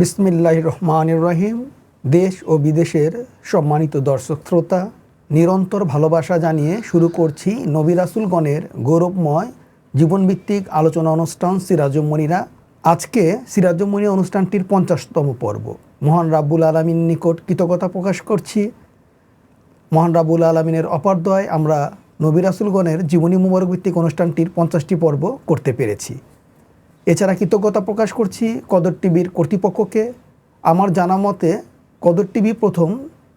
বিসমিল্লাহ রহমান রহিম। দেশ ও বিদেশের সম্মানিত দর্শক শ্রোতা, নিরন্তর ভালোবাসা জানিয়ে শুরু করছি নবী রাসুলগণের গৌরবময় জীবনভিত্তিক আলোচনা অনুষ্ঠান সিরাজুমণিরা আজকে সিরাজুমণি অনুষ্ঠানটির পঞ্চাশতম পর্ব। মহান রাব্বুল আলমীর নিকট কৃতজ্ঞতা প্রকাশ করছি। মহান রাবুল আলমিনের অপারদয় আমরা নবী রাসুলগণের জীবনী মুবারক ভিত্তিক অনুষ্ঠানটির পঞ্চাশটি পর্ব করতে পেরেছি। এছাড়া কৃতজ্ঞতা প্রকাশ করছি কদর টিভির কর্তৃপক্ষকে। আমার জানা মতে, কদর টিভি প্রথম,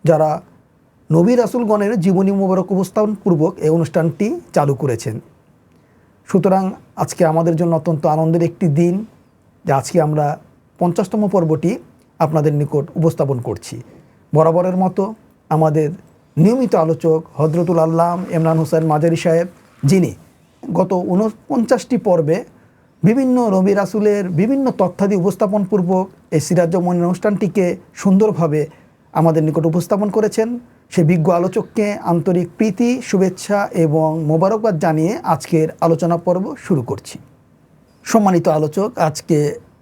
যারা নবী রাসুলগণের জীবনী মুবারক উপস্থাপনপূর্বক এই অনুষ্ঠানটি চালু করেছেন। সুতরাং আজকে আমাদের জন্য অত্যন্ত আনন্দের একটি দিন, যে আজকে আমরা পঞ্চাশতম পর্বটি আপনাদের নিকট উপস্থাপন করছি। বরাবরের মতো আমাদের নিয়মিত আলোচক হজরতুল আল্লাম ইমরান হোসেন মাজারি সাহেব, যিনি গত উনপঞ্চাশটি পর্বে বিভিন্ন রবি রাসুলের বিভিন্ন তথ্যাদি উপস্থাপনপূর্বক এই সিরাজ্যমন অনুষ্ঠানটিকে সুন্দরভাবে আমাদের নিকট উপস্থাপন করেছেন। সে বিজ্ঞ আলোচককে আন্তরিক প্রীতি, শুভেচ্ছা এবং মোবারকবাদ জানিয়ে আজকের আলোচনা পর্ব শুরু করছি। সম্মানিত আলোচক, আজকে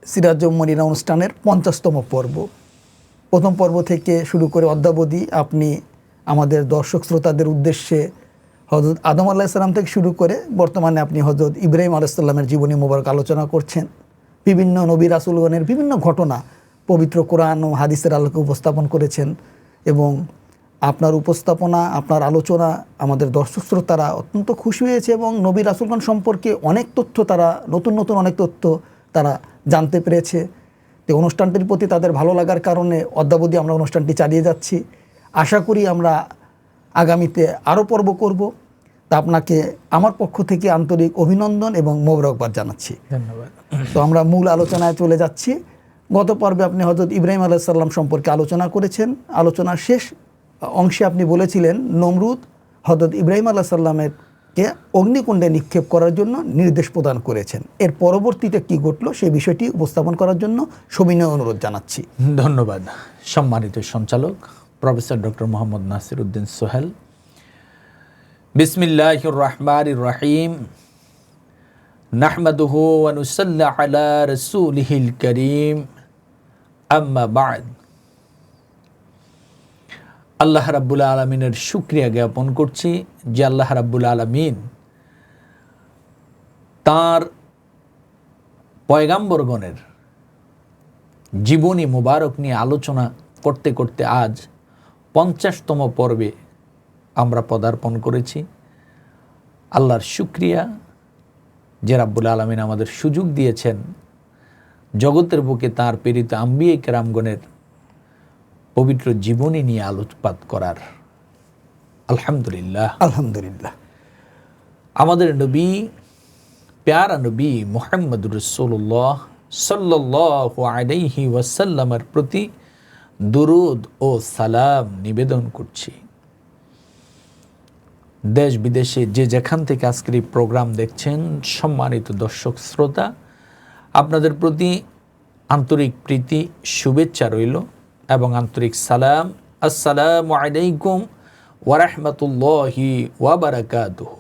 সিরাজমনিরা অনুষ্ঠানের পঞ্চাশতম পর্ব। প্রথম পর্ব থেকে শুরু করে অদ্যাবধি আপনি আমাদের দর্শক শ্রোতাদের উদ্দেশ্যে হজরত আদম আল্লাহ সাল্লাম থেকে শুরু করে বর্তমানে আপনি হজরত ইব্রাহিম আলাইসাল্লামের জীবনী মোবারক আলোচনা করছেন। বিভিন্ন নবী রাসুলগণের বিভিন্ন ঘটনা পবিত্র কোরআন ও হাদিসের আলোকে উপস্থাপন করেছেন এবং আপনার উপস্থাপনা, আপনার আলোচনা আমাদের দর্শক শ্রোতারা অত্যন্ত খুশি হয়েছে এবং নবী রাসুলগণ সম্পর্কে অনেক তথ্য তারা, নতুন নতুন অনেক তথ্য তারা জানতে পেরেছে। তো অনুষ্ঠানটির প্রতি তাদের ভালো লাগার কারণে অদ্যাবধি আমরা অনুষ্ঠানটি চালিয়ে যাচ্ছি। আশা করি আমরা আগামীতে আরও পর্ব করব। তা আপনাকে আমার পক্ষ থেকে আন্তরিক অভিনন্দন এবং মোবারকবাদ জানাচ্ছি। ধন্যবাদ। তো আমরা মূল আলোচনায় চলে যাচ্ছি। গত পর্বে আপনি হজরত ইব্রাহিম আলাইসাল্লাম সম্পর্কে আলোচনা করেছেন। আলোচনার শেষ অংশে আপনি বলেছিলেন নমরুদ হজরত ইব্রাহিম আল্লাহ সাল্লামেরকে অগ্নিকুণ্ডে নিক্ষেপ করার জন্য নির্দেশ প্রদান করেছেন। এর পরবর্তীতে কি ঘটলো সেই বিষয়টি উপস্থাপন করার জন্য সবিনয় অনুরোধ জানাচ্ছি। ধন্যবাদ। সম্মানিত সঞ্চালক প্রফেসর ডক্টর মোহাম্মদ নাসির উদ্দিন সোহেল বিসমিল্লাহ রহমান রহিম নাহমাদুহু রসুলিহিল করিম। বাদ। আল্লাহ রাব্বুল আলমিনের শুক্রিয়া জ্ঞাপন করছি যে আল্লাহ রাব্বুল আলমিন তাঁর পয়গাম্বরগণের জীবনী মোবারক নিয়ে আলোচনা করতে করতে আজ পঞ্চাশতম পর্বে আমরা পদার্পণ করেছি। আল্লাহর শুক্রিয়া। যে রাব্বুল আলমিন আমাদের সুযোগ দিয়েছেন জগতের বুকে তার প্রেরিত আম্বিয়ে কেরামগণের পবিত্র জীবনী নিয়ে আলোকপাত করার। আলহামদুলিল্লাহ। আলহামদুলিল্লাহ। আমাদের নবী প্যারা নবী মোহাম্মদ রসুল্লাহ সাল্লাহ আলাইহি ওয়াসাল্লামের প্রতি দুরুদ ও সালাম নিবেদন করছি। দেশ বিদেশে যে যেখান থেকে আজকের এই প্রোগ্রাম দেখছেন, সম্মানিত দর্শক, শ্রোতা, আপনাদের প্রতি আন্তরিক প্রীতি, শুভেচ্ছা রইল এবং আন্তরিক সালাম। আসসালামু আলাইকুম ওয়ারহমতুল্লাহি ওয়াবারাকাতুহ।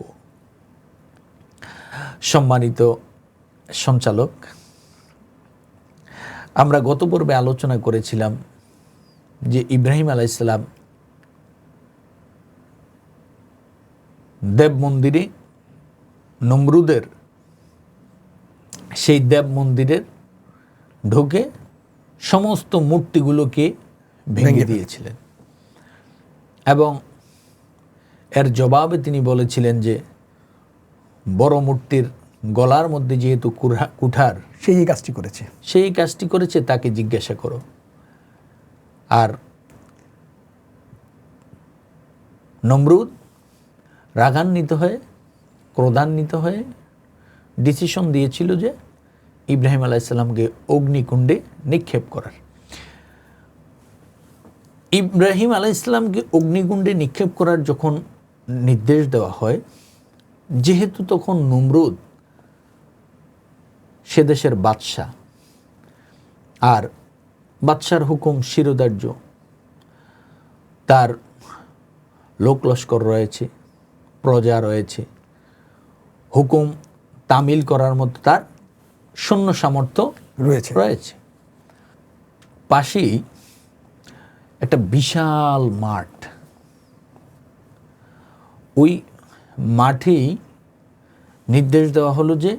সম্মানিত সঞ্চালক, আমরা গত পর্বে আলোচনা করেছিলাম যে ইব্রাহিম আলাইসালাম দেব মন্দিরে নমরুদের সেই দেব মন্দিরের ঢুকে সমস্ত মূর্তিগুলোকে ভেঙে দিয়েছিলেন। এবং এর জবাবে তিনি বলেছিলেন যে বড় মূর্তির গলার মধ্যে যেহেতু কুঠার সেই কাজটি করেছে। সেই কাজটি করেছে তাকে জিজ্ঞাসা করো। আর নমরুদ রাগান্বিত হয়ে, ক্রোধান্বিত হয়ে ডিসিশন দিয়েছিল যে ইব্রাহিম আলাইসাল্লামকে অগ্নিকুণ্ডে নিক্ষেপ করার। ইব্রাহিম আলাইসাল্লামকে অগ্নিকুণ্ডে নিক্ষেপ করার যখন নির্দেশ দেওয়া হয়, যেহেতু তখন নমরুদ সে দেশের বাদশাহ, আর বাদশার হুকুম শিরোধার্য। তার লোক লস্কর রয়েছে প্রজা রয়েছে। হুকুম তামিল করার মতো তার সৈন্য সামর্থ্য রয়েছে। রয়েছে। পাশেই একটা বিশাল মাঠ। ওই মাঠেই নির্দেশ দেওয়া হলো যে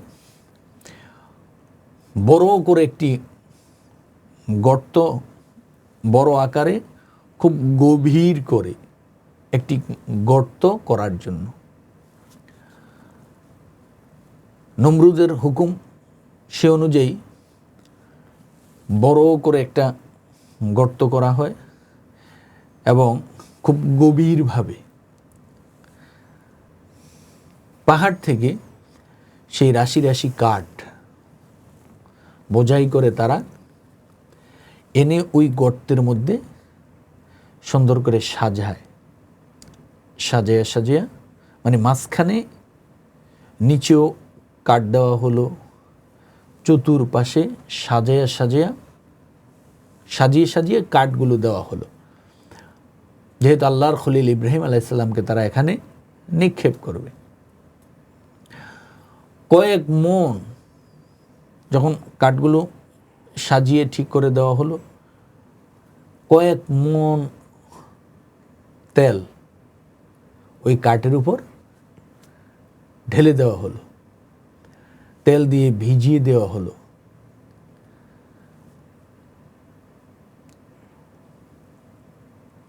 বড় করে একটি গর্ত বড় আকারে খুব গভীর করে একটি গর্ত করার জন্য। নমরুদের হুকুম সে অনুযায়ী বড় করে একটা গর্ত করা হয় এবং খুব গভীরভাবে পাহাড় থেকে সেই রাশি রাশি কাঠ বোঝাই করে তারা এনে ওই গর্তের মধ্যে সুন্দর করে সাজায়। সাজায়া, সাজিয়া মানে মাঝখানে নিচেও কাঠ দেওয়া হলো, চতুর্পাশে সাজায়া সাজায়া, সাজিয়ে সাজিয়ে কাঠগুলো দেওয়া হলো। যেহেতু আল্লাহর খলিল ইব্রাহিম আলাইসাল্লামকে তারা এখানে নিক্ষেপ করবে। কয়েক মন যখন কাঠগুলো সাজিয়ে ঠিক করে দেওয়া হলো কয়েক মন তেল ওই কাঠের উপর ঢেলে দেওয়া হলো। তেল দিয়ে ভিজিয়ে দেওয়া হলো।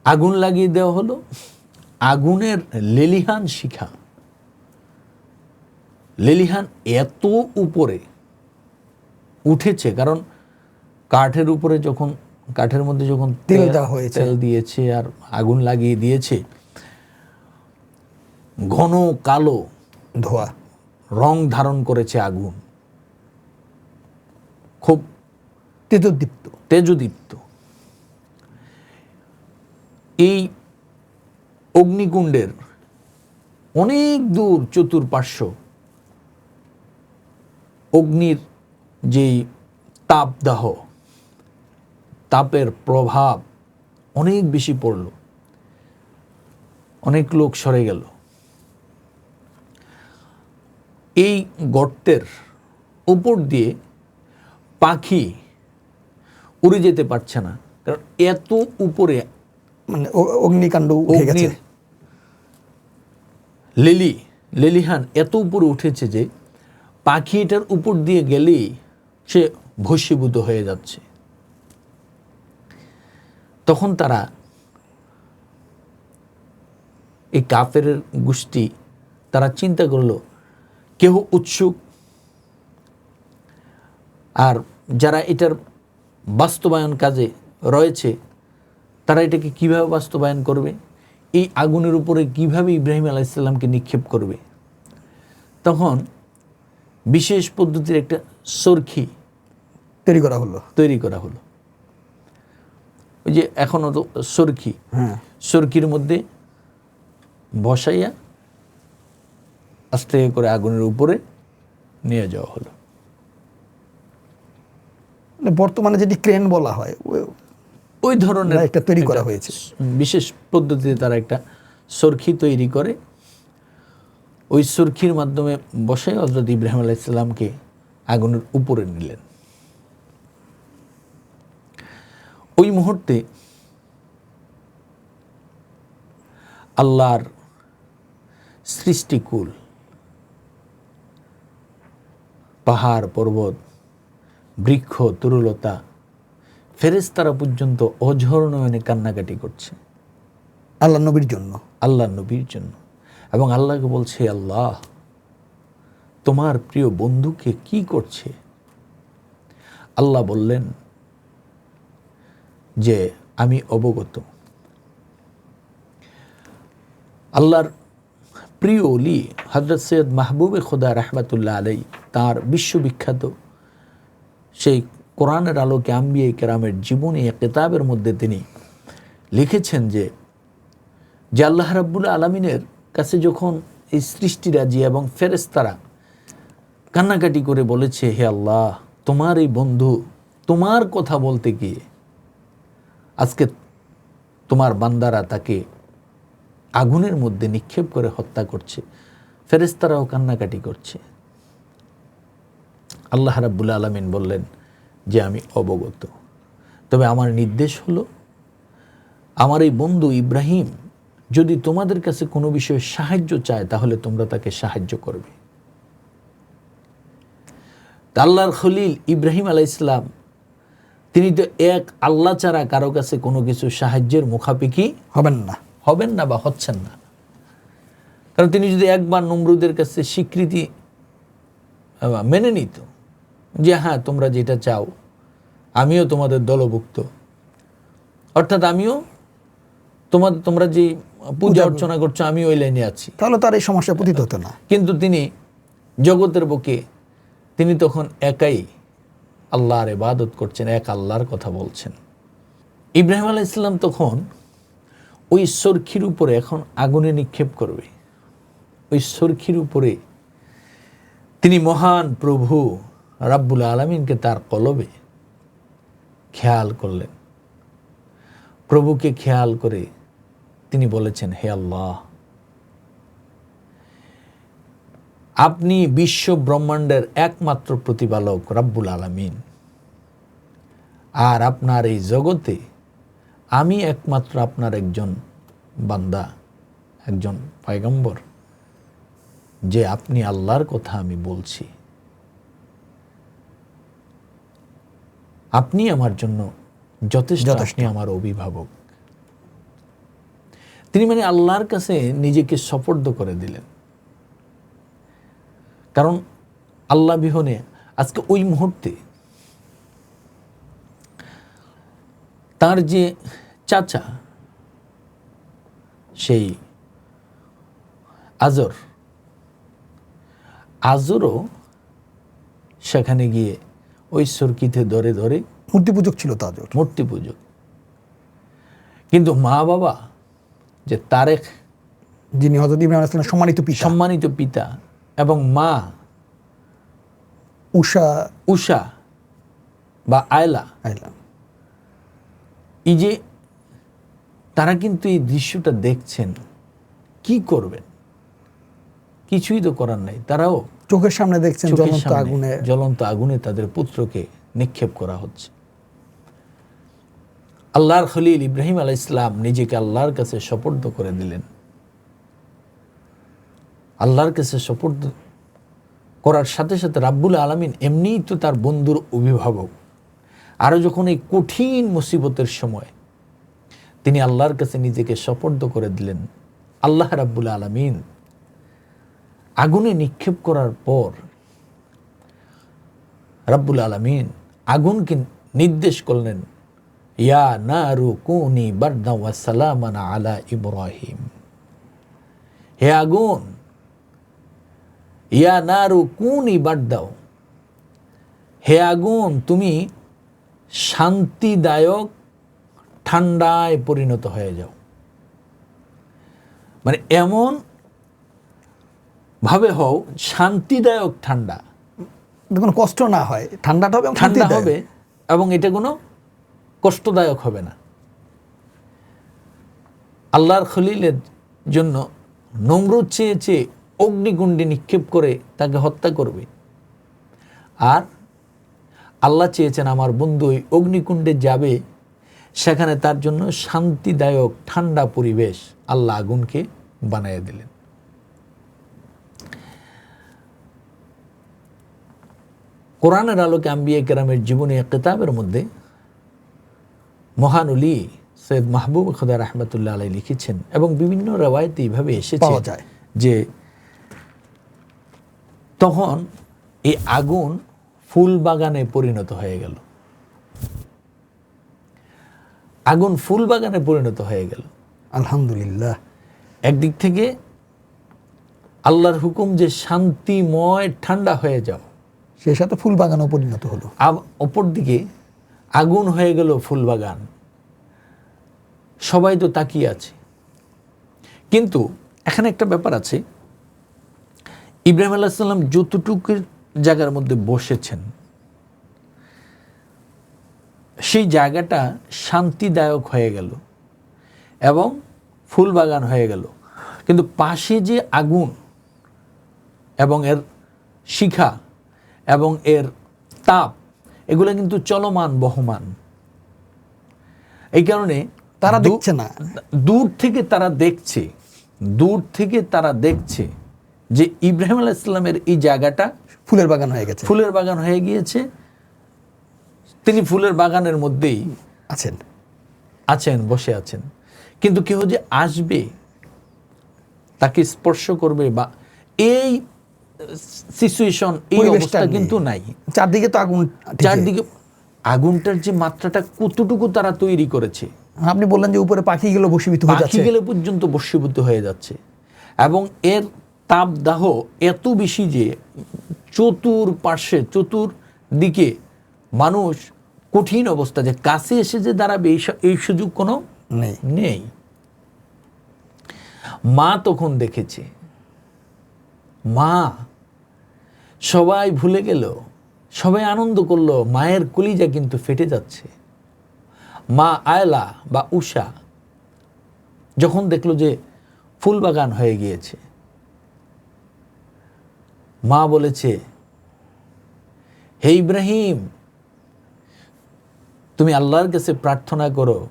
আগুন লাগিয়ে দেওয়া হলো। আগুনের লেলিহান শিখা। লেলিহান এত উপরে উঠেছে, কারণ কাঠের উপরে যখন কাঠের মধ্যে যখন তেল দেওয়া হয়েছে। তেল দিয়েছে আর আগুন লাগিয়ে দিয়েছে ঘন কালো ধোয়া। রং ধারণ করেছে আগুন। খুব তেজদীপ্ত। তেজদীপ্ত। এই অগ্নিকুণ্ডের অনেক দূর চতুর্পার্শ্ব অগ্নির যেই তাপদাহ তাপের প্রভাব অনেক বেশি পড়ল। অনেক লোক সরে গেল। এই গর্তের উপর দিয়ে পাখি উড়ে যেতে পারছে না। কারণ এত উপরে মানে অগ্নিকাণ্ড লেলি লেলিহান এত উপরে উঠেছে যে পাখি এটার উপর দিয়ে গেলেই সে ভস্মীভূত হয়ে যাচ্ছে। তখন তারা এই কাফের গোষ্ঠী তারা চিন্তা করল কেহ উৎসুক? আর যারা এটার বাস্তবায়ন কাজে রয়েছে তারা এটাকে কীভাবে বাস্তবায়ন করবে? এই আগুনের উপরে কীভাবে ইব্রাহিম আলাইসাল্লামকে নিক্ষেপ করবে? তখন বিশেষ পদ্ধতির একটা সরখি তৈরি করা হলো। তৈরি করা হলো। ওই যে এখনও তো সরখি হ্যাঁ। সরকির মধ্যে বসাইয়া আস্তে করে আগুনের উপরে নিয়ে যাওয়া হলো। মানে বর্তমানে যেটি ক্রেন বলা হয় ওই ধরনের একটা তৈরি করা হয়েছে। বিশেষ পদ্ধতিতে তারা একটা সরখি তৈরি করে। ওই সরখির মাধ্যমে বসে হজরত ইব্রাহিম আলাইসাল্লামকে আগুনের উপরে নিলেন। ওই মুহূর্তে আল্লাহর সৃষ্টিকুল পাহাড় পর্বত বৃক্ষ তরুলতা ফেরেস্তারা পর্যন্ত অঝর নয়নে কান্নাকাটি করছে। আল্লাহ নবীর জন্য। আল্লাহ নবীর জন্য। এবং আল্লাহকে বলছে আল্লাহ তোমার প্রিয় বন্ধুকে কি করছে? আল্লাহ বললেন যে আমি অবগত। আল্লাহর প্রিয় অলি হজরত সৈয়দ মাহবুবে খোদা রহমতুল্লাহ আলাই তার বিশ্ববিখ্যাত সেই কোরআনের আলোকে আম্বিয়ে কেরামের জীবনী এক কেতাবের মধ্যে তিনি লিখেছেন যে যে আল্লাহ রাব্বুল আলমিনের কাছে যখন এই সৃষ্টিরাজি এবং ফেরেস্তারা কান্নাকাটি করে বলেছে, হে আল্লাহ, তোমার এই বন্ধু তোমার কথা বলতে গিয়ে আজকে তোমার বান্দারা তাকে আগুনের মধ্যে নিক্ষেপ করে হত্যা করছে ফেরেস্তারাও কান্নাকাটি করছে। আল্লাহ রাব্বুল আলমিন বললেন যে, আমি অবগত। তবে আমার নির্দেশ হলো, আমার এই বন্ধু ইব্রাহিম যদি তোমাদের কাছে কোনো বিষয়ে সাহায্য চায়, তাহলে তোমরা তাকে সাহায্য করবে। আল্লাহর খলিল ইব্রাহিম আলাইসলাম তিনি তো এক আল্লাহ ছাড়া কারও কাছে কোনো কিছু সাহায্যের মুখাপেক্ষি হবেন না হবেন না বা হচ্ছেন না। কারণ তিনি যদি একবার নমরুদের কাছে স্বীকৃতি মেনে নিত যে হ্যাঁ তোমরা যেটা চাও আমিও তোমাদের দলভুক্ত। অর্থাৎ আমিও তোমাদের তোমরা যে পূজা অর্চনা করছ আমি ওই লাইনে আছি। তাহলে তার এই সমস্যা পতিত হতো না। কিন্তু তিনি জগতের বুকে তিনি তখন একাই আল্লাহর ইবাদত করছেন, এক আল্লাহর কথা বলছেন। ইব্রাহিম আলাহ ইসলাম তখন ওই সরখির উপরে এখন আগুনে নিক্ষেপ করবে। ওই সরখির উপরে তিনি মহান প্রভু রাব্বুল আলমিনকে তার কলবে খেয়াল করলেন। প্রভুকে খেয়াল করে তিনি বলেছেন, হে আল্লাহ আপনি বিশ্ব ব্রহ্মাণ্ডের একমাত্র প্রতিপালক রাব্বুল আলামিন। আর আপনার এই জগতে আমি একমাত্র আপনার একজন বান্দা একজন পয়গম্বর যে আপনি আল্লাহর কথা আমি বলছি। আপনি আমার জন্য যথেষ্ট আপনি আমার অভিভাবক। তিনি মানে আল্লাহর কাছে নিজেকে সপর্দ করে দিলেন। কারণ আল্লাহ বিহনে আজকে ওই মুহূর্তে তার যে চাচা সেই আজর আজরও সেখানে গিয়ে ওই সরকিতে ধরে ধরে মূর্তি পূজক ছিল তাজর মূর্তি পুজো কিন্তু মা বাবা যে তারেক যিনি হজরত সালামের সম্মানিত পিতা সম্মানিত পিতা এবং মা উষা উষা বা আয়লা। আইলাম এই যে তারা কিন্তু এই দৃশ্যটা দেখছেন কি করবেন? কিছুই তো করার নাই। তারাও চোখের সামনে দেখছেন জ্বলন্ত আগুনে। জ্বলন্ত আগুনে তাদের পুত্রকে নিক্ষেপ করা হচ্ছে। আল্লাহর খলিল ইব্রাহিম আলাহ ইসলাম নিজেকে আল্লাহর কাছে সপর্দ করে দিলেন। আল্লাহর কাছে সপর্দ করার সাথে সাথে রাব্বুল আলমিন এমনিই তো তার বন্ধুর অভিভাবক। আরও যখন এই কঠিন মুসিবতের সময় তিনি আল্লাহর কাছে নিজেকে সপর্দ করে দিলেন, আল্লাহ রাব্বুল আলমিন আগুনে নিক্ষেপ করার পর রাব্বুল আলমিন আগুনকে নির্দেশ করলেন, ইয়া নারু কুনি বারদা ওয়া সালামান আলা ইব্রাহিম। হে আগুন ইয়া নারু কুনি বারদাও হে আগুন তুমি শান্তিদায়ক ঠান্ডায় পরিণত হয়ে যাও। মানে এমন ভাবে হও শান্তিদায়ক ঠান্ডা। কোনো কষ্ট না হয় ঠান্ডাটা হবে এবং ঠান্ডা হবে এবং এটা কোনো কষ্টদায়ক হবে না। আল্লাহর খলিলের জন্য নমরুদ চেয়েছে অগ্নিকুণ্ডে নিক্ষেপ করে তাকে হত্যা করবে আর আল্লাহ চেয়েছেন আমার বন্ধু ওই অগ্নিকুণ্ডে যাবে সেখানে তার জন্য শান্তিদায়ক ঠান্ডা পরিবেশ আল্লাহ আগুনকে বানিয়ে দিলেন কোরআনের আলোকে আম্বিয়া কেরামের জীবনী কেতাবের মধ্যে মহানুলি সৈয়দ মাহবুব খোদা রহমতুল্লাহ আলাই লিখেছেন এবং বিভিন্ন রেওয়ায়তে এইভাবে এসেছে। যে তখন এই আগুন ফুল বাগানে পরিণত হয়ে গেল। আগুন ফুল বাগানে পরিণত হয়ে গেল। আলহামদুলিল্লাহ। একদিক থেকে আল্লাহর হুকুম যে শান্তিময় ঠান্ডা হয়ে যাও। সে সাথে ফুল বাগানও পরিণত হলো। অপরদিকে আগুন হয়ে গেল ফুলবাগান সবাই তো তাকিয়ে আছে। কিন্তু এখানে একটা ব্যাপার আছে। ইব্রাহিম আল্লাহ সাল্লাম যতটুকু জায়গার মধ্যে বসেছেন সেই জায়গাটা শান্তিদায়ক হয়ে গেল এবং ফুলবাগান হয়ে গেল। কিন্তু পাশে যে আগুন এবং এর শিখা এবং এর তাপ এগুলো কিন্তু চলমান বহমান। এই কারণে তারা দেখছে না। দূর থেকে তারা দেখছে দূর থেকে তারা দেখছে যে ইব্রাহিম আলাহ ইসলামের এই জায়গাটা ফুলের বাগান হয়ে গেছে। ফুলের বাগান হয়ে গিয়েছে। তিনি ফুলের বাগানের মধ্যেই আছেন। আছেন বসে আছেন। কিন্তু কেউ যে আসবে তাকে স্পর্শ করবে বা এই সিচুয়েশন এই অবস্থা কিন্তু নাই। চারদিকে তো আগুন চারদিকে আগুনটার যে মাত্রাটা কতটুকু তারা তৈরি করেছে। আপনি বললেন যে উপরে পাখিগুলো বসীভূত হয়ে পাখি যাচ্ছে। গেলে পর্যন্ত বস্মীভূত হয়ে যাচ্ছে। এবং এর তাপদাহ এত বেশি যে চতুর পার্শ্বে চতুর দিকে মানুষ কঠিন অবস্থা যে কাছে এসে যে দাঁড়াবে এই এই সুযোগ কোনো নেই। নেই। মা তখন দেখেছে। মা সবাই ভুলে গেল সবাই আনন্দ করল মায়ের কলিজা কিন্তু ফেটে যাচ্ছে। মা আয়লা বা উষা যখন দেখল যে ফুল বাগান হয়ে গিয়েছে মা বলেছে, হে ইব্রাহিম, তুমি আল্লাহর কাছে প্রার্থনা করো,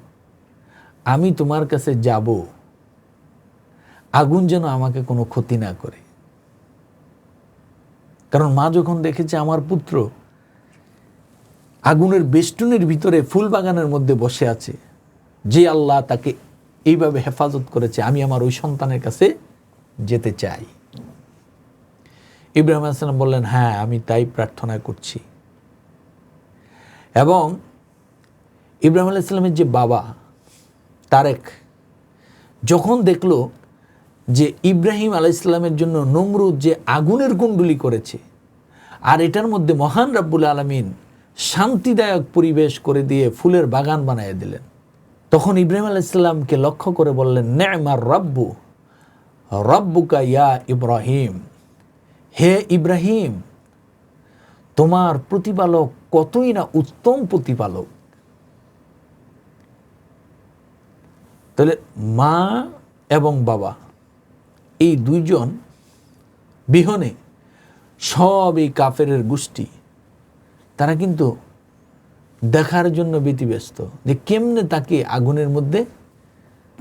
আমি তোমার কাছে যাব। আগুন যেন আমাকে কোনো ক্ষতি না করে। কারণ মা যখন দেখেছে আমার পুত্র আগুনের বেষ্টনের ভিতরে ফুল বাগানের মধ্যে বসে আছে, যে আল্লাহ তাকে এইভাবে হেফাজত করেছে, আমি আমার ওই সন্তানের কাছে যেতে চাই। ইব্রাহিম আসসালাম বললেন হ্যাঁ আমি তাই প্রার্থনা করছি। এবং ইব্রাহিম আলাইসালামের যে বাবা, তারেক, যখন দেখল যে ইব্রাহিম আলাইসালামের জন্য নমরুদ যে আগুনের কুণ্ডলি করেছে, আর এটার মধ্যে মহান রাব্বুল আলমিন শান্তিদায়ক পরিবেশ করে দিয়ে ফুলের বাগান বানিয়ে দিলেন, তখন ইব্রাহিম আলাইসাল্লামকে লক্ষ্য করে বললেন, নেমার রব্বু, রব্বুকা ইয়া ইব্রাহিম। হে ইব্রাহিম তোমার প্রতিপালক কতই না উত্তম প্রতিপালক? তাহলে মা এবং বাবা এই দুইজন বিহনে সব এই কাফের গোষ্ঠী। তারা কিন্তু দেখার জন্য ব্যতিব্যস্ত। যে কেমনে তাকে আগুনের মধ্যে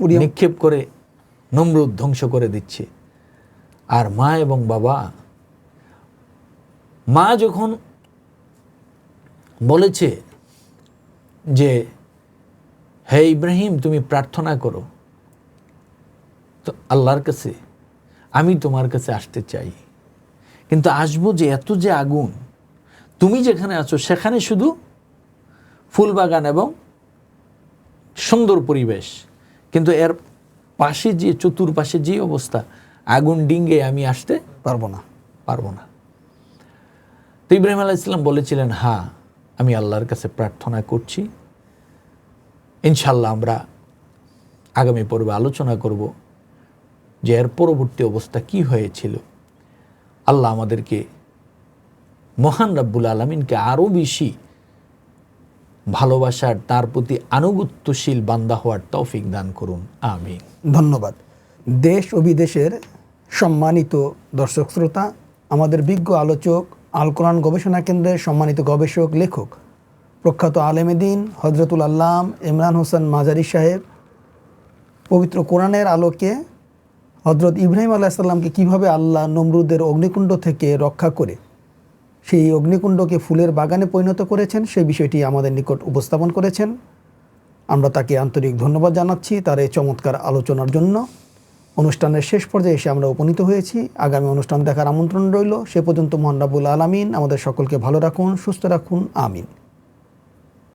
নিক্ষেপ করে নমরুদ ধ্বংস করে দিচ্ছে। আর মা এবং বাবা মা যখন বলেছে যে, হে ইব্রাহিম, তুমি প্রার্থনা করো। তো আল্লাহর কাছে, আমি তোমার কাছে আসতে চাই। কিন্তু আসব যে এত যে আগুন, তুমি যেখানে আছো সেখানে শুধু ফুল বাগান এবং সুন্দর পরিবেশ। কিন্তু এর পাশে যে, চতুর্পাশে যে অবস্থা, আগুন ডিঙ্গে আমি আসতে পারব না পারব না। তো ইব্রাহিম আলাহ ইসলাম বলেছিলেন হ্যাঁ আমি আল্লাহর কাছে প্রার্থনা করছি। ইনশাল্লাহ আমরা আগামী পর্বে আলোচনা করব যে এর পরবর্তী অবস্থা কি হয়েছিল। আল্লাহ আমাদেরকে মহান রাব্বুল আলমিনকে আরও বেশি ভালোবাসার, তার প্রতি আনুগত্যশীল বান্দা হওয়ার তৌফিক দান করুন। আমি ধন্যবাদ। দেশ ও বিদেশের সম্মানিত দর্শক শ্রোতা, আমাদের বিজ্ঞ আলোচক আল কোরআন গবেষণা কেন্দ্রের সম্মানিত গবেষক, লেখক, প্রখ্যাত আলেমেদিন হজরতুল আল্লাম ইমরান হোসেন মাজারি সাহেব, পবিত্র কোরআনের আলোকে হজরত ইব্রাহিম আলাহিসাল্লামকে কীভাবে আল্লাহ নমরুদের অগ্নিকুণ্ড থেকে রক্ষা করে সেই অগ্নিকুণ্ডকে ফুলের বাগানে পরিণত করেছেন, সেই বিষয়টি আমাদের নিকট উপস্থাপন করেছেন। আমরা তাকে আন্তরিক ধন্যবাদ জানাচ্ছি তার এই চমৎকার আলোচনার জন্য। অনুষ্ঠানের শেষ পর্যায়ে এসে আমরা উপনীত হয়েছি। আগামী অনুষ্ঠান দেখার আমন্ত্রণ রইল। সে পর্যন্ত মোহান্নাবুল আলমিন আমাদের সকলকে ভালো রাখুন, সুস্থ রাখুন। আমিন।